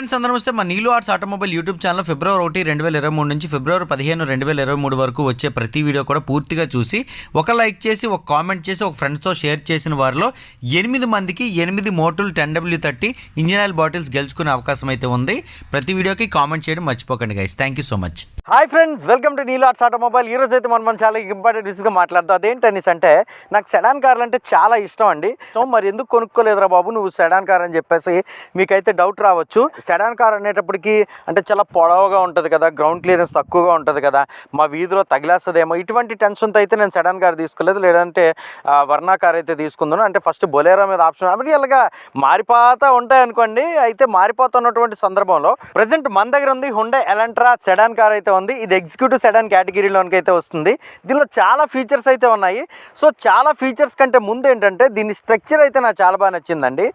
Friends అందరూ వస్తే మా Neelu arts automobile YouTube channel ఫిబ్రవరి ఒకటి రెండు వేల ఇరవై మూడు నుంచి ఫిబ్రవరి పదిహేను రెండు వేల ఇరవై మూడు వరకు వచ్చే ప్రతి వీడియో కూడా పూర్తిగా చూసి ఒక లైక్ చేసి ఒక కామెంట్ చేసి ఒక ఫ్రెండ్స్తో షేర్ చేసిన వారిలో ఎనిమిది మందికి ఎనిమిది Motul ten W thirty engine oil bottles గెలుచుకునే అవకాశం అయితే ఉంది. ప్రతి వీడియోకి కామెంట్ చేయడం మర్చిపోకండి guys thank you so much hi friends welcome to arts automobile ఈ రోజు అయితే మనం మనం చాలా ఇంపార్టెంట్ విషయంగా మాట్లాడతాం అదేంటనేసి అంటే నాకు సెడాన్ కార్లు అంటే చాలా ఇష్టం అండి. సో మరి ఎందుకు కొనుక్కోలేదురా బాబు నువ్వు సెడాన్ కార్ అని చెప్పేసి మీకైతే డౌట్ రావచ్చు. సెడాన్ కార్ అనేటప్పటికీ అంటే చాలా పొడవుగా ఉంటుంది కదా గ్రౌండ్ క్లియరెన్స్ తక్కువగా ఉంటుంది కదా మా వీధిలో తగిలేస్తుందేమో. ఇటువంటి టెన్షన్తో అయితే నేను సెడాన్ కార్ తీసుకోలేదు. లేదంటే వర్ణా కార్ అయితే తీసుకుందాను అంటే ఫస్ట్ బొలేరో మీద ఆప్షన్. అప్పటికి ఇలాగా మారిపోతూ ఉంటాయి అనుకోండి. అయితే మారిపోతున్నటువంటి సందర్భంలో ప్రజెంట్ మన దగ్గర ఉంది హుండే ఎలంట్రా సెడాన్ కార్ అయితే ఉంది. ఇది ఎగ్జిక్యూటివ్ సెడాన్ కేటగిరీలోనికి అయితే వస్తుంది. దీనిలో చాలా ఫీచర్స్ అయితే ఉన్నాయి. సో చాలా ఫీచర్స్ కంటే ముందు ఏంటంటే దీని స్ట్రక్చర్ అయితే నాకు చాలా బాగా నచ్చిందండి.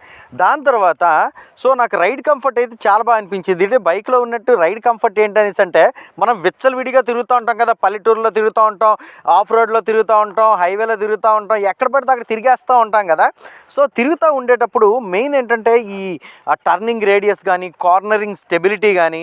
దాని తర్వాత సో నాకు రైడ్ కంఫర్ట్ అయితే చాలా బాగా అనిపించింది. అంటే బైక్లో ఉన్నట్టు రైడ్ కంఫర్ట్ ఏంటనేసి అంటే మనం విచ్చలవిడిగా తిరుగుతూ ఉంటాం కదా పల్లెటూరులో తిరుగుతూ ఉంటాం ఆఫ్ రోడ్లో తిరుగుతూ ఉంటాం హైవేలో తిరుగుతూ ఉంటాం ఎక్కడ పడితే అక్కడ తిరిగేస్తూ ఉంటాం కదా. సో తిరుగుతూ ఉండేటప్పుడు మెయిన్ ఏంటంటే ఈ టర్నింగ్ రేడియస్ కానీ కార్నరింగ్ స్టెబిలిటీ కానీ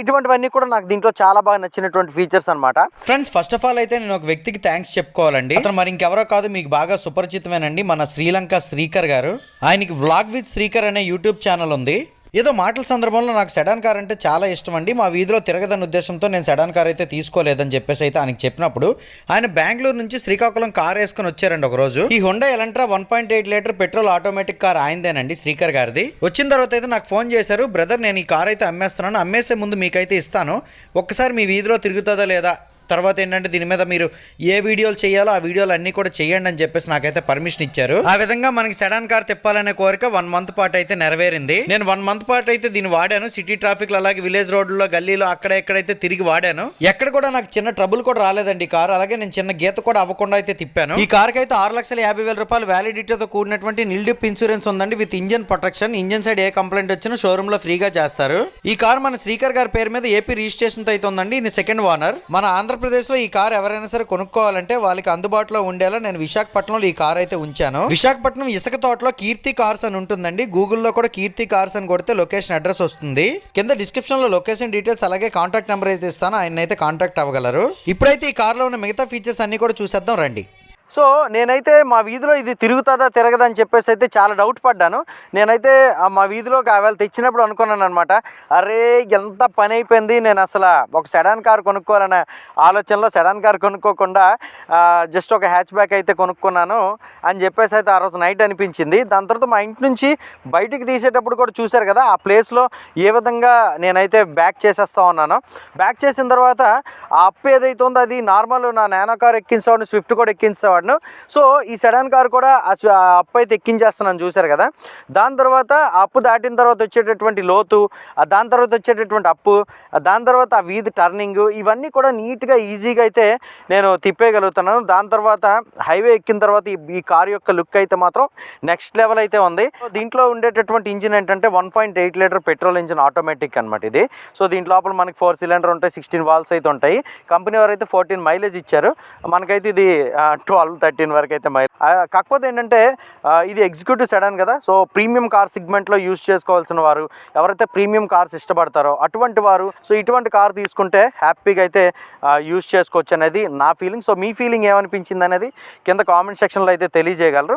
ఇటువంటివన్నీ కూడా నాకు దీంట్లో చాలా బాగా నచ్చినటువంటి ఫీచర్స్ అనమాట ఫ్రెండ్స్ ఫస్ట్ ఆఫ్ ఆల్ అయితే నేను ఒక వ్యక్తికి థ్యాంక్స్ చెప్పుకోవాలండి. అతను మరి ఇంకెవరో కాదు మీకు బాగా సుపరిచితమేనండి. మన శ్రీలంక శ్రీకర్ గారు. ఆయనకి వ్లాగ్ విత్ శ్రీకర్ అనే యూట్యూబ్ ఛానల్ ఉంది. ఏదో మాటల సందర్భంలో నాకు సెడాన్ కార్ అంటే చాలా ఇష్టం అండి మా వీధిలో తిరగదన్న ఉద్దేశంతో నేను సెడాన్ కార్ అయితే తీసుకోలేదని చెప్పేసి అయితే ఆయనకి చెప్పినప్పుడు ఆయన బెంగళూరు నుంచి శ్రీకాకుళం కార్ వేసుకొని వచ్చారండి ఒక రోజు ఈ Hyundai Elantra one point eight litre petrol automatic car ఆయనదేనండి Srikar గారిది. వచ్చిన తర్వాత అయితే నాకు ఫోన్ చేశారు బ్రదర్ నేను ఈ కార్ అయితే అమ్మేస్తున్నాను. అమ్మేసే ముందు మీకైతే ఇస్తాను. ఒక్కసారి మీ వీధిలో తిరుగుతుందా లేదా తర్వాత ఏంటంటే దీని మీద మీరు ఏ వీడియోలు చేయాలో ఆ వీడియోలు అన్ని కూడా చేయండి అని చెప్పేసి నాకైతే పర్మిషన్ ఇచ్చారు. ఆ విధంగా మనకి సెడాన్ కార్ తిప్పాలనే కోరిక వన్ మంత్ పాటు అయితే నెరవేరింది. నేను వన్ మంత్ పాటు అయితే దీన్ని వాడాను. సిటీ ట్రాఫిక్ అలాగే విలేజ్ రోడ్లలో గల్లీలో అక్కడ ఎక్కడైతే తిరిగి వాడాను ఎక్కడ కూడా నాకు చిన్న ట్రబుల్ కూడా రాలేదండి ఈ కారు అలాగే నేను చిన్న గీత కూడా అవ్వకుండా అయితే తిప్పాను. ఈ కార్ అయితే ఆరు లక్షల యాభై వేల రూపాయలు వ్యాలిడిటీతో కూడినటువంటి నిల్డిప్ ఇన్సూరెన్స్ ఉందండి with engine protection engine side A complaint వచ్చినా షోరూమ్లో ఫ్రీగా చేస్తారు. ఈ కార్ మన శ్రీకర్ గారి పేరు మీద ఏపీ రిజిస్ట్రేషన్తో అయితే ఉందండి. ఇది సెకండ్ ఓనర్ మన ఆంధ్రప్రదేశ్ ఆంధ్రప్రదేశ్లో ఈ కార్ ఎవరైనా సరే కొనుక్కోవాలంటే వాళ్ళకి అందుబాటులో ఉండేలా నేను విశాఖపట్నంలో ఈ కార్ అయితే ఉంచాను. విశాఖపట్నం ఇసుక తోటలో కీర్తి కార్స్ అని ఉంటుందండి. గూగుల్లో కూడా కీర్తి కార్స్ అని కొడితే లొకేషన్ అడ్రస్ వస్తుంది. కింద డిస్క్రిప్షన్లో లొకేషన్ డీటెయిల్స్ అలాగే కాంటాక్ట్ నెంబర్ అయితే ఇస్తాను. ఆయన అయితే కాంటాక్ట్ అవ్వగలరు. ఇప్పుడైతే ఈ కార్లో ఉన్న మిగతా ఫీచర్స్ అన్ని కూడా చూసేద్దాం రండి. సో నేనైతే మా వీధిలో ఇది తిరుగుతుందా తిరగదా అని చెప్పేసి అయితే చాలా డౌట్ పడ్డాను. నేనైతే మా వీధిలోకి ఆవేళ తెచ్చినప్పుడు అనుకున్నాను అనమాట అరే ఎంత పని అయిపోయింది నేను అసలు ఒక సెడాన్ కార్ కొనుక్కోవాలనే ఆలోచనలో సెడాన్ కార్ కొనుక్కోకుండా జస్ట్ ఒక హ్యాచ్ బ్యాక్ అయితే కొనుక్కున్నాను అని చెప్పేసి అయితే ఆ రోజు నైట్ అనిపించింది. దాని తర్వాత మా ఇంటి నుంచి బయటికి తీసేటప్పుడు కూడా చూశారు కదా ఆ ప్లేస్లో ఏ విధంగా నేనైతే బ్యాక్ చేసేస్తా ఉన్నాను. బ్యాక్ చేసిన తర్వాత ఆ అప్పు ఏదైతే ఉందో అది నార్మల్ నా నానో కార్ ఎక్కించేవాడిని స్విఫ్ట్ కూడా ఎక్కించేవాడు. ఎక్కించేవాడిను సో ఈ సెడాన్ కార్ కూడా అప్పు అయితే ఎక్కించేస్తున్నాను చూశారు కదా. దాని తర్వాత అప్పు దాటిన తర్వాత వచ్చేటటువంటి లోతు దాని తర్వాత వచ్చేటటువంటి అప్పు దాని తర్వాత ఆ వీధి టర్నింగ్ ఇవన్నీ కూడా నీట్గా ఈజీగా అయితే నేను తిప్పేయగలుగుతున్నాను. దాని తర్వాత హైవే ఎక్కిన తర్వాత ఈ కార్ యొక్క లుక్ అయితే మాత్రం నెక్స్ట్ లెవెల్ అయితే ఉంది. దీంట్లో ఉండేటటువంటి ఇంజిన్ ఏంటంటే one point eight litre petrol engine automatic అనమాట ఇది. సో దీంట్ లోపల మనకి ఫోర్ సిలిండర్ ఉంటాయి సిక్స్టీన్ వాల్స్ అయితే ఉంటాయి. కంపెనీ వారు అయితే ఫోర్టీన్ మైలేజ్ ఇచ్చారు. మనకైతే ఇది ట్వెల్వ్ థర్టీన్ వరకు అయితే మైలేజ్ కాకపోతే ఏంటంటే ఇది ఎగ్జిక్యూటివ్ సెడాన్ కదా సో ప్రీమియం కార్ సెగ్మెంట్లో యూజ్ చేసుకోవాల్సిన వారు ఎవరైతే ప్రీమియం కార్స్ ఇష్టపడతారో అటువంటి వారు సో ఇటువంటి కార్ తీసుకుంటే హ్యాపీగా అయితే యూస్ చేసుకోవచ్చు అనేది నా ఫీలింగ్. సో మీ ఫీలింగ్ ఏమనిపించింది అనేది కింద కామెంట్ సెక్షన్లో అయితే తెలియజేయగలరు.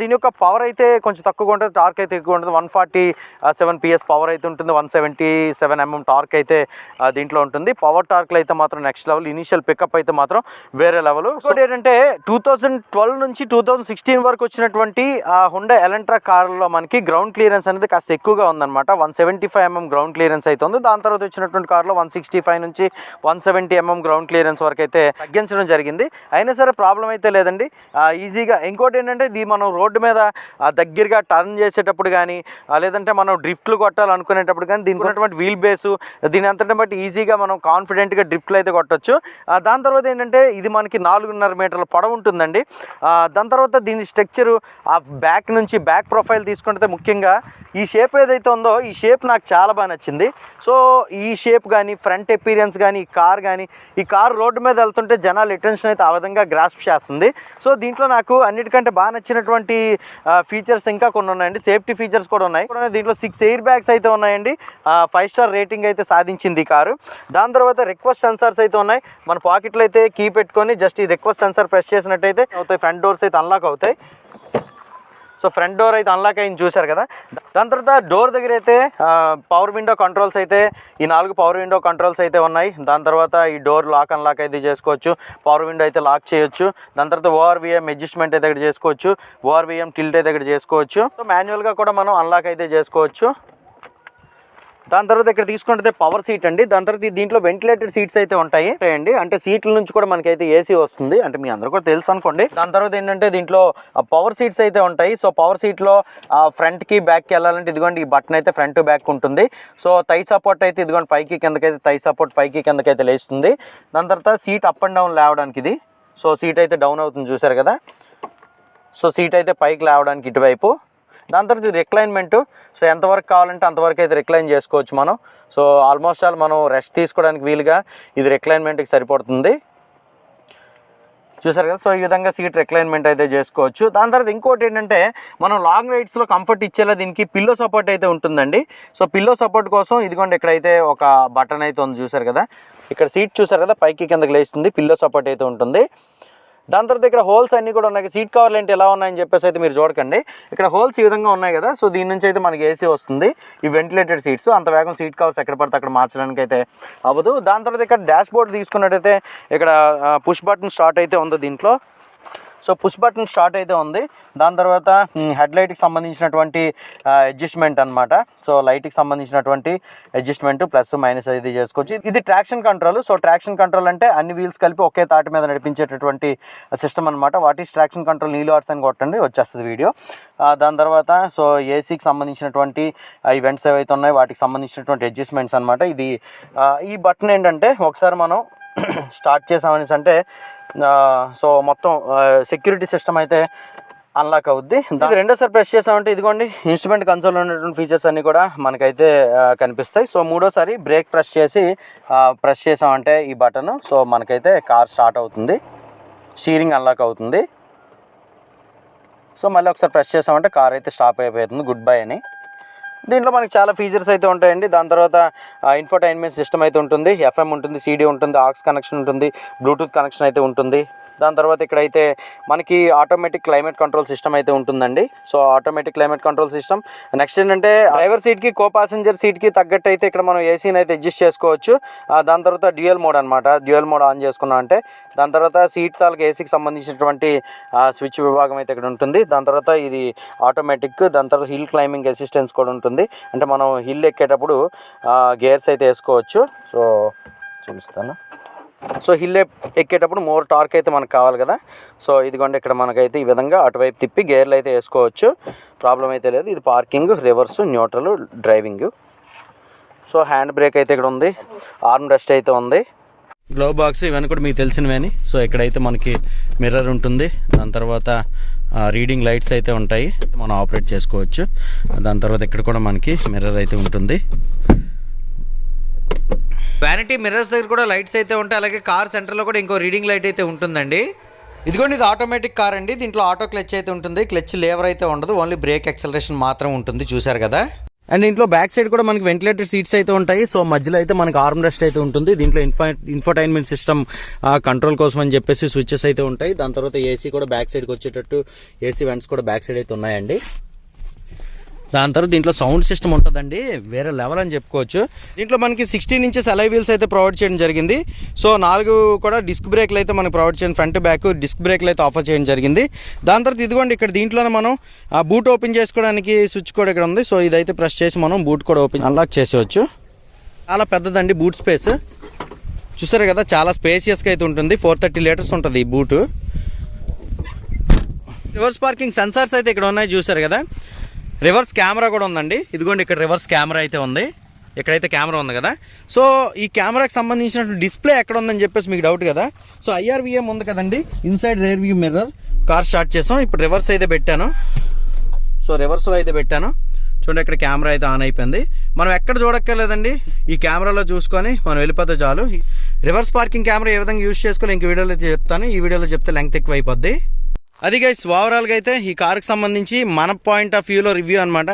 దీని యొక్క పవర్ అయితే కొంచెం తక్కువగా ఉంటుంది టార్క్ అయితే ఎక్కువ ఉంటుంది. One forty seven PS power అయితే ఉంటుంది one seventy seven MM torque అయితే దీంట్లో ఉంటుంది. పవర్ టార్క్లు అయితే మాత్రం నెక్స్ట్ లెవెల్ ఇనీషియల్ పికప్ అయితే మాత్రం వేరే లెవెల్. సో ఏంటంటే టూ థౌజండ్ ట్వెల్వ్ నుంచి టూ థౌజండ్ సిక్స్టీన్ వరకు వచ్చినటువంటి హుండా ఎలంట్రా కార్లో మనకి గ్రౌండ్ క్లియరెన్స్ అనేది కాస్త ఎక్కువగా ఉందన్నమాట. One seventy five MM ground clearance అయితే ఉంది. దాని తర్వాత వచ్చినటువంటి కార్లో వన్ సిక్స్టీ ఫైవ్ నుంచి one seventy MM ground clearance వరకు అయితే తగ్గించడం జరిగింది. అయినా సరే ప్రాబ్లం అయితే లేదండి. ఈజీగా ఇంకోటి ఏంటంటే ఇది మనం రోడ్డు మీద దగ్గరగా టర్న్ చేసేటప్పుడు కానీ లేదంటే మనం డ్రిఫ్ట్లు కొట్టాలనుకునేటప్పుడు కానీ దీనికి ఉన్నటువంటి వీల్ బేసు దీని అంతటిని బట్టి ఈజీగా మనం కాన్ఫిడెంట్గా డ్రిఫ్ట్లు అయితే కొట్టొచ్చు. దాని తర్వాత ఏంటంటే ఇది మనకి నాలుగున్నర మీటర్ల పొడవు ఉంటుంది. ఉంటుందండి. దాని తర్వాత దీని స్ట్రక్చరు ఆ బ్యాక్ నుంచి బ్యాక్ ప్రొఫైల్ తీసుకుంటే ముఖ్యంగా ఈ షేప్ ఏదైతే ఉందో ఈ షేప్ నాకు చాలా బాగా నచ్చింది. సో ఈ షేప్ కానీ ఫ్రంట్ ఎపీరియన్స్ కానీ ఈ కార్ కానీ ఈ కార్ రోడ్డు మీద వెళ్తుంటే జనాలు అటెన్షన్ అయితే ఆ విధంగా గ్రాస్ప్ చేస్తుంది. సో దీంట్లో నాకు అన్నిటికంటే బాగా నచ్చినటువంటి ఫీచర్స్ ఇంకా కొన్ని ఉన్నాయండి. సేఫ్టీ ఫీచర్స్ కూడా ఉన్నాయి. దీంట్లో సిక్స్ ఎయిర్ బ్యాగ్స్ అయితే ఉన్నాయండి. ఫైవ్ స్టార్ రేటింగ్ అయితే సాధించింది ఈ కారు. దాని తర్వాత రిక్వెస్ట్ సెన్సార్స్ అయితే ఉన్నాయి. మన పాకెట్లో అయితే కీ పెట్టుకొని జస్ట్ ఈ రిక్వెస్ట్ సెన్సార్ ప్రెస్ చేసినట్టయితే అవుతాయి ఫ్రంట్ డోర్స్ అయితే అన్లాక్ అవుతాయి. సో ఫ్రంట్ డోర్ అయితే అన్లాక్ అయింది చూశారు కదా? దాని తర్వాత డోర్ దగ్గర అయితే పవర్ విండో కంట్రోల్స్ అయితే ఈ నాలుగు పవర్ విండో కంట్రోల్స్ అయితే ఉన్నాయి. దాని తర్వాత ఈ డోర్ లాక్ అన్లాక్ అయితే చేసుకోవచ్చు. పవర్ విండో అయితే లాక్ చేయొచ్చు. దాని తర్వాత ఓఆర్విఎం అడ్జస్ట్మెంట్ అయితే ఇక్కడ చేసుకోవచ్చు. ఓఆర్విఎం టిల్ట్ అయితే ఇక్కడ చేసుకోవచ్చు. సో మాన్యువల్గా కూడా మనం అన్లాక్ అయితే చేసుకోవచ్చు. దాని తర్వాత ఇక్కడ తీసుకుంటే పవర్ సీట్ అండి. దాని తర్వాత దీంట్లో వెంటిలేటెడ్ సీట్స్ అయితే ఉంటాయి. అండి అంటే సీట్ల నుంచి కూడా మనకైతే ఏసీ వస్తుంది. అంటే మీ అందరూ కూడా తెలుసు అనుకోండి. దాని తర్వాత ఏంటంటే దీంట్లో పవర్ సీట్స్ అయితే ఉంటాయి. సో పవర్ సీట్లో ఫ్రంట్కి బ్యాక్కి వెళ్ళాలంటే ఇదిగోండి ఈ బటన్ అయితే ఫ్రంట్ బ్యాక్ ఉంటుంది. సో తై సపోర్ట్ అయితే ఇదిగోండి పైకి కిందకైతే తై సపోర్ట్ పైకి కిందకైతే లేస్తుంది. దాని తర్వాత సీట్ అప్ అండ్ డౌన్ లేవడానికి ఇది. సో సీట్ అయితే డౌన్ అవుతుంది చూసారు కదా. సో సీట్ అయితే పైకి లేవడానికి ఇటువైపు. దాని తర్వాత ఇది రిక్లైన్మెంట్ సో ఎంతవరకు కావాలంటే అంతవరకు అయితే రిక్లైన్ చేసుకోవచ్చు మనం. సో ఆల్మోస్ట్ ఆల్ మనం రెస్ట్ తీసుకోవడానికి వీలుగా ఇది రిక్లైన్మెంట్కి సరిపడుతుంది. చూసారు కదా? సో ఈ విధంగా సీట్ రిక్లైన్మెంట్ అయితే చేసుకోవచ్చు. దాని తర్వాత ఇంకోటి ఏంటంటే మనం లాంగ్ రైడ్స్లో కంఫర్ట్ ఇచ్చేలా దీనికి పిల్లో సపోర్ట్ అయితే ఉంటుందండి. సో పిల్లో సపోర్ట్ కోసం ఇదిగోండి ఇక్కడైతే ఒక బటన్ అయితే ఉంది చూసారు కదా? ఇక్కడ సీట్ చూసారు కదా? పైకి కిందకి లేస్తుంది. పిల్లో సపోర్ట్ అయితే ఉంటుంది. దాని తర్వాత ఇక్కడ హోల్స్ అన్నీ కూడా ఉన్నాయి. సీట్ కవర్లు ఏంటి ఎలా ఉన్నాయని చెప్పేసి అయితే మీరు చూడకండి. ఇక్కడ హోల్స్ ఈ విధంగా ఉన్నాయి కదా. సో దీని నుంచి అయితే మనకి ఏసీ వస్తుంది. ఈ వెంటిలేటెడ్ సీట్స్ అంత వేగం సీట్ కవర్స్ ఎక్కడ పడితే అక్కడ మార్చడానికి అయితే అవ్వదు. దాని తర్వాత ఇక్కడ డాష్ బోర్డ్ తీసుకున్నట్టయితే ఇక్కడ పుష్ బటన్ స్టార్ట్ అయితే ఉంది దీంట్లో. సో పుష్ బటన్ స్టార్ట్ అయితే ఉంది. దాని తర్వాత హెడ్ లైట్కి సంబంధించినటువంటి అడ్జస్ట్మెంట్ అనమాట సో లైట్కి సంబంధించినటువంటి అడ్జస్ట్మెంట్ ప్లస్ మైనస్ ఇది చేసుకోవచ్చు. ఇది traction control. So traction control అంటే అన్ని వీల్స్ కలిపి ఒకే తాటి మీద నడిపించేటటువంటి సిస్టమ్ అనమాట what is traction control Neelu arts అని కొట్టండి వచ్చేస్తుంది వీడియో. దాని తర్వాత సో ఏసీకి సంబంధించినటువంటి ఈవెంట్స్ ఏవైతే ఉన్నాయో వాటికి సంబంధించినటువంటి అడ్జస్ట్మెంట్స్ అనమాట ఇది ఈ బటన్ ఏంటంటే ఒకసారి మనం స్టార్ట్ చేసామనేసి అంటే సో మొత్తం సెక్యూరిటీ సిస్టమ్ అయితే అన్లాక్ అవుద్ది. ఇది రెండోసారి ప్రెస్ చేసామంటే ఇదిగోండి ఇన్స్ట్రుమెంట్ కన్సోల్ ఉన్నటువంటి ఫీచర్స్ అన్నీ కూడా మనకైతే కనిపిస్తాయి. సో మూడోసారి బ్రేక్ ప్రెస్ చేసి ప్రెస్ చేసామంటే ఈ బటన్ సో మనకైతే కార్ స్టార్ట్ అవుతుంది. స్టీరింగ్ అన్లాక్ అవుతుంది. సో మళ్ళీ ఒకసారి ప్రెస్ చేసామంటే కార్ అయితే స్టాప్ అయిపోతుంది. గుడ్ బై అని. దీంట్లో మనకి చాలా ఫీచర్స్ అయితే ఉంటాయండి. దాని తర్వాత ఇన్ఫర్టైన్మెంట్ సిస్టమ్ అయితే ఉంటుంది. ఎఫ్ఎం ఉంటుంది సీడీ ఉంటుంది ఆక్స్ కనెక్షన్ ఉంటుంది బ్లూటూత్ కనెక్షన్ అయితే ఉంటుంది. దాని తర్వాత ఇక్కడైతే మనకి ఆటోమేటిక్ క్లైమేట్ కంట్రోల్ సిస్టమ్ అయితే ఉంటుందండి. So automatic climate control system next ఏంటంటే డ్రైవర్ సీట్కి కో పాసెంజర్ సీట్కి తగ్గట్టు అయితే ఇక్కడ మనం ఏసీని అయితే అడ్జస్ట్ చేసుకోవచ్చు. దాని తర్వాత డ్యూయల్ మోడ్ అనమాట డ్యూయల్ మోడ్ ఆన్ చేసుకున్నాం అంటే దాని తర్వాత సీట్ తాలకు ఏసీకి సంబంధించినటువంటి స్విచ్ విభాగం అయితే ఇక్కడ ఉంటుంది. దాని తర్వాత ఇది ఆటోమేటిక్ దాని తర్వాత హిల్ క్లైంబింగ్ అసిస్టెన్స్ కూడా ఉంటుంది. అంటే మనం హిల్ ఎక్కేటప్పుడు గేర్స్ అయితే వేసుకోవచ్చు. సో చూపిస్తాను. సో హిల్ ఎక్కేటప్పుడు మోర్ టార్క్ అయితే మనకు కావాలి కదా. సో ఇదిగోండి ఇక్కడ మనకైతే ఈ విధంగా అటువైపు తిప్పి గేర్లు అయితే వేసుకోవచ్చు. ప్రాబ్లం అయితే లేదు. ఇది parking reverse neutral driving. So hand brake అయితే ఇక్కడ ఉంది. ఆర్మ్ రెస్ట్ అయితే ఉంది. గ్లో బాక్స్ ఇవన్నీ కూడా మీకు తెలిసినవేని సో ఇక్కడైతే మనకి మిర్రర్ ఉంటుంది. దాని తర్వాత రీడింగ్ లైట్స్ అయితే ఉంటాయి. మనం ఆపరేట్ చేసుకోవచ్చు. దాని తర్వాత ఇక్కడ కూడా మనకి మిర్రర్ అయితే ఉంటుంది. వ్యానిటీ మిర్రర్స్ దగ్గర కూడా లైట్స్ అయితే ఉంటాయి. అలాగే కార్ సెంటర్లో కూడా ఇంకో రీడింగ్ లైట్ అయితే ఉంటుందండి. ఇదిగోండి ఇది ఆటోమేటిక్ కార్ అండి. దీంట్లో ఆటో క్లచ్ అయితే ఉంటుంది. క్లచ్ లేవర్ అయితే ఉండదు. ఓన్లీ బ్రేక్ యాక్సలరేషన్ మాత్రం ఉంటుంది. చూసారు కదా? అండ్ ఇంట్లో బ్యాక్ సైడ్ కూడా మనకి వెంటిలేటెడ్ సీట్స్ అయితే ఉంటాయి. సో మధ్యలో అయితే మనకి ఆర్మ్ రెస్ట్ అయితే ఉంటుంది. దీంట్లో ఇన్ఫో ఇన్ఫోటైన్మెంట్ సిస్టమ్ కంట్రోల్ కోసం అని చెప్పేసి స్విచెస్ అయితే ఉంటాయి. దాని తర్వాత ఏసీ కూడా బ్యాక్ సైడ్కి వచ్చేటట్టు ఏసీ వెంట్స్ కూడా బ్యాక్ సైడ్ అయితే ఉన్నాయండి. దాని తర్వాత దీంట్లో సౌండ్ సిస్టమ్ ఉంటుందండి. వేరే లెవెల్ అని చెప్పుకోవచ్చు. దీంట్లో మనకి సిక్స్టీన్ ఇంచెస్ అలై వీల్స్ అయితే ప్రొవైడ్ చేయడం జరిగింది. సో నాలుగు కూడా డిస్క్ బ్రేక్లు అయితే మనకి ప్రొవైడ్ చేయడం ఫ్రంట్ బ్యాక్ డిస్క్ బ్రేక్లు అయితే ఆఫర్ చేయడం జరిగింది. దాని తర్వాత ఇదిగోండి ఇక్కడ దీంట్లోనే మనం ఆ బూట్ ఓపెన్ చేసుకోవడానికి స్విచ్ కూడా ఇక్కడ ఉంది. సో ఇదైతే ప్రెస్ చేసి మనం బూట్ కూడా ఓపెన్ అన్లాక్ చేసేవచ్చు చాలా పెద్దదండి బూట్ స్పేస్. చూసారు కదా చాలా స్పేసియస్గా అయితే ఉంటుంది. ఫోర్ థర్టీ లీటర్స్ ఉంటుంది ఈ బూటు. రివర్స్ పార్కింగ్ సెన్సార్స్ అయితే ఇక్కడ ఉన్నాయి చూసారు కదా. రివర్స్ కెమెరా కూడా ఉందండి. ఇదిగోండి ఇక్కడ రివర్స్ కెమెరా అయితే ఉంది. ఇక్కడైతే కెమెరా ఉంది కదా. సో ఈ కెమెరాకి సంబంధించిన డిస్ప్లే ఎక్కడ ఉందని చెప్పేసి మీకు డౌట్ కదా. సో ఐఆర్విఎం ఉంది కదండి? Inside rear view mirror. Car start చేసాం. ఇప్పుడు రివర్స్ అయితే పెట్టాను. సో రివర్స్లో అయితే పెట్టాను. చూడండి ఇక్కడ కెమెరా అయితే ఆన్ అయిపోయింది. మనం ఎక్కడ చూడక్కర్లేదండి. ఈ కెమెరాలో చూసుకొని మనం వెళ్ళిపోతే చాలు. రివర్స్ పార్కింగ్ కెమెరా ఏ విధంగా యూజ్ చేసుకోవాలి ఇంక వీడియోలో చెప్తాను. ఈ వీడియోలో చెప్తే లెంగ్త్ ఎక్కువ అయిపోద్ది అది గైస్ ఓవరాల్గా అయితే ఈ కార్కి సంబంధించి మన పాయింట్ ఆఫ్ వ్యూలో రివ్యూ అనమాట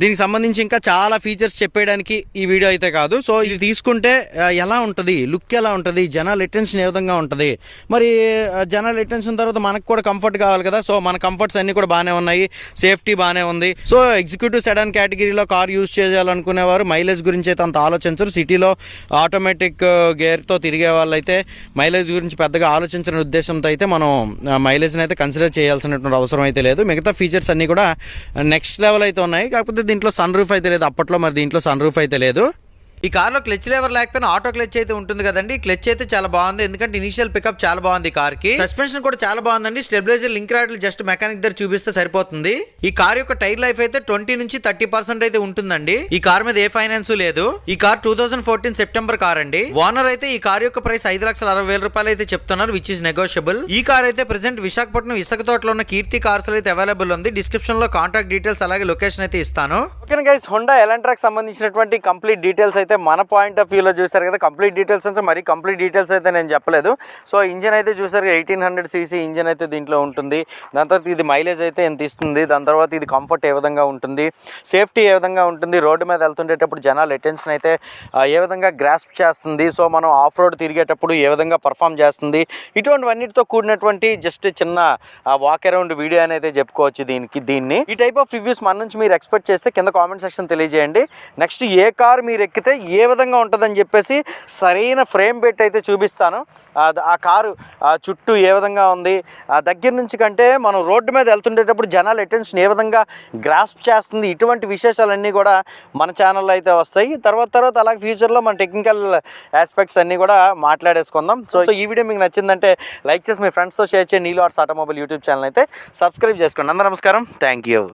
దీనికి సంబంధించి ఇంకా చాలా ఫీచర్స్ చెప్పేయడానికి ఈ వీడియో అయితే కాదు. సో ఇది తీసుకుంటే ఎలా ఉంటుంది? లుక్ ఎలా ఉంటుంది? జనాల అటెన్షన్ ఏ విధంగా ఉంటుంది? మరి జనాల అటెన్షన్ తర్వాత మనకు కూడా కంఫర్ట్ కావాలి కదా. సో మన కంఫర్ట్స్ అన్ని కూడా బాగానే ఉన్నాయి. సేఫ్టీ బాగానే ఉంది. సో ఎగ్జిక్యూటివ్ సెడాన్ కేటగిరీలో కార్ యూజ్ చేయాలనుకునేవారు మైలేజ్ గురించి అయితే అంత ఆలోచించరు. సిటీలో ఆటోమేటిక్ గేర్తో తిరిగే వాళ్ళైతే మైలేజ్ గురించి పెద్దగా ఆలోచించిన ఉద్దేశంతో అయితే మనం మైలేజ్ని అయితే కన్సిడర్ చేయాల్సినటువంటి అవసరం అయితే లేదు. మిగతా ఫీచర్స్ అన్నీ కూడా నెక్స్ట్ లెవెల్ అయితే ఉన్నాయి. కాకపోతే దీంట్లో సన్ రూఫ్ అయితే లేదు అప్పట్లో మరి దీంట్లో సన్ రూఫ్ అయితే లేదు. ఈ కార్లో క్లచ్ లేవర్ లేకపోయినా ఆటో క్లచ్ అయితే ఉంటుంది కదండి. క్లచ్ అయితే చాలా బాగుంది. ఎందుకంటే ఇనిషియల్ పికప్ చాలా బాగుంది కార్కి సస్పెన్షన్ కూడా చాలా బాగుందండి. స్టెబిలైజర్ లింక్ రాడ్లు జస్ట్ మెకానిక్ దగ్గర చూపిస్తే సరిపోతుంది. ఈ కార్ యొక్క టైర్ లైఫ్ అయితే ట్వంటీ నుంచి థర్టీ పర్సెంట్ అయితే ఉంటుందండి. ఈ కార్ మీద ఏ ఫైనాన్స్ లేదు. ఈ car two thousand fourteen September car అండి. ఓనర్ అయితే ఈ కార్ యొక్క ప్రైస్ ఐదు లక్షల అరవై వేల రూపాయలు అయితే చెప్తున్నారు విచ్ ఇస్ నెగోషియబుల్ ఈ కార్ అయితే ప్రెసెంట్ విశాఖపట్నం ఇసుక తోటలో ఉన్న కీర్తి కార్స్ అయితే అవైలబుల్ ఉంది. డిస్క్రిప్షన్లో కాంటాక్ట్ డీటెయిల్స్ అలాగే లొకేషన్ అయితే ఇస్తాను. ఓకే గైస్ హోండా ఎలాంట్రాక్ సంబంధించినటువంటి కంప్లీట్ డీటెయిల్స్ అయితే అయితే మన పాయింట్ ఆఫ్ వ్యూలో చూసారు కదా కంప్లీట్ డీటెయిల్స్ అంటే మరి కంప్లీట్ డీటెయిల్స్ అయితే నేను చెప్పలేదు. సో ఇంజన్ అయితే చూసారు ఎయిటీన్ హండ్రెడ్ సీసీ ఇంజన్ అయితే దీంట్లో ఉంటుంది. దాని తర్వాత ఇది మైలేజ్ అయితే ఎంత ఇస్తుంది? దాని తర్వాత ఇది కంఫర్ట్ ఏ విధంగా ఉంటుంది? సేఫ్టీ ఏ విధంగా ఉంటుంది? రోడ్డు మీద వెళ్తుండేటప్పుడు జనాలు అటెన్షన్ అయితే ఏ విధంగా గ్రాస్ప్ చేస్తుంది? సో మనం ఆఫ్ రోడ్ తిరిగేటప్పుడు ఏ విధంగా పర్ఫామ్ చేస్తుంది? ఇటువంటివన్నిటితో కూడినటువంటి జస్ట్ చిన్న వాక్ అరౌండ్ వీడియో అని అయితే చెప్పుకోవచ్చు దీనికి దీన్ని. ఈ టైప్ ఆఫ్ రివ్యూస్ మన నుంచి మీరు ఎక్స్పెక్ట్ చేస్తే కింద కామెంట్ సెక్షన్ తెలియజేయండి. నెక్స్ట్ ఏ కార్ మీరు ఎక్కితే ఏ విధంగా ఉంటుందని చెప్పేసి సరైన ఫ్రేమ్ పెట్టి అయితే చూపిస్తాను. ఆ- కారు ఆ చుట్టూ ఏ విధంగా ఉంది? ఆ దగ్గర నుంచి కంటే మనం రోడ్డు మీద వెళ్తుండేటప్పుడు జనాల అటెన్షన్ ఏ విధంగా గ్రాస్ప్ చేస్తుంది? ఇటువంటి విశేషాలన్నీ కూడా మన ఛానల్లో అయితే వస్తాయి. తర్వాత తర్వాత అలాగే ఫ్యూచర్లో మన టెక్నికల్ ఆస్పెక్ట్స్ అన్నీ కూడా మాట్లాడేసుకుందాం. సో సో ఈ వీడియో మీకు నచ్చిందంటే లైక్ చేసి మీ ఫ్రెండ్స్తో షేర్ చేయండి. Neelu arts automobile YouTube channel అయితే సబ్స్క్రైబ్ చేసుకోండి. అందరూ నమస్కారం. Thank you.